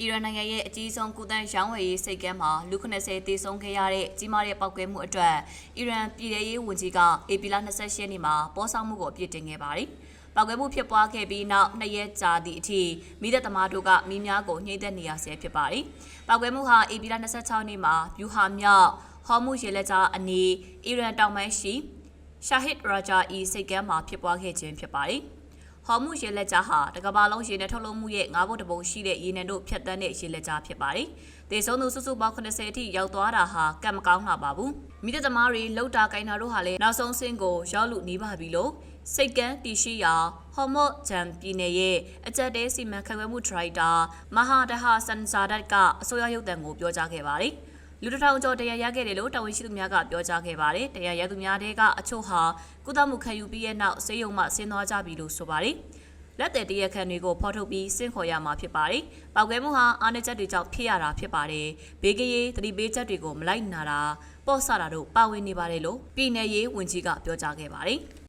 အီရန်နိုင်ငံရဲ့အကြီးဆုံးကုသန်းရောင်းဝယ်ရေးစိတ်ကမ်းမှာလူ90သေဆုံးခဲ့ရတဲ့ကြီးမားတဲ့ပောက်ကွဲမှုအတွက်အီရန်ပြည်ထရေးဝန်ကြီးကအေပီလာ28ရက်နေ့မှာပေါ်ဆောင်မှုကိုအပြစ်တင်ခဲ့ပါတယ်။ပောက်ကွဲမှုဖြစ်ပွားခဲ့ပြီးနောက်နှစ်ရက်ကြာသည့်အထိမိသက်သမားတို့ကမိများကိုညှိတဲ့နေရဆဲဖြစ်ပါတယ်။ပောက်ကွဲမှုဟာအေပီလာ26နေ့မှာဗျူဟာမြောက်ဟော်မုရေလက်ကြားအနီးအီရန်တောင်ပိုင်းရှိရှာဟစ်ရာဂျာအီစိတ်ကမ်းမှာဖြစ်ပွားခဲ့ခြင်းဖြစ်ပါတယ်။ ဟော်မှုရေလက်ကြားဟာတကဘာလုံးရေနဲ့ထုတ်လုပ်မှုရဲ့ငါးဘုတ်တပုံရှိတဲ့ရေနံတို့ဖြတ်တန်းတဲ့ရေလက်ကြားဖြစ်ပါတယ်။ဒေဆုံးသူစုစုပေါင်း80အထိရောက်သွားတာဟာကံမကောင်းလာပါဘူး။မိသက်သမားတွေလှုပ်တာကိုင်တာတို့ဟာလည်းနောက်ဆုံးဆင်းကိုရောက်လူနေပါပြီလို့စိတ်ကန်းတီရှိရာဟော်မော့ဂျမ်ပြည်နယ်ရဲ့အကြက်တဲစီမံခန့်ခွဲမှုဒရိုက်တာမဟာဒဟာဆန်ဇာဒတ်ကအစိုးရရုပ်သံကိုပြောကြားခဲ့ပါတယ်။ လူတစ်ထောင်ကျော်တရားရခဲ့တယ်လို့တာဝန်ရှိသူများကပြောကြားခဲ့ပါတယ်။တရားရသူများတွေကအချို့ဟာကုသမှုခံယူပြီးရဲ့နောက်ဆေးရုံမှဆင်းသွားကြပြီလို့ဆိုပါတယ်။လက်တဲ့တရက်ခန့်တွေကိုဖော်ထုတ်ပြီးစင့်ခေါ်ရမှာဖြစ်ပါတယ်။ပောက်ကွဲမှုဟာအားနည်းချက်တွေကြောင့်ဖြစ်ရတာဖြစ်ပါတယ်။ဘေးကရေးသတိပေးချက်တွေကိုမလိုက်နာတာပေါ့ဆတာတို့ပါဝင်နေပါတယ်လို့ပြည်내ရေးဝန်ကြီးကပြောကြားခဲ့ပါတယ်။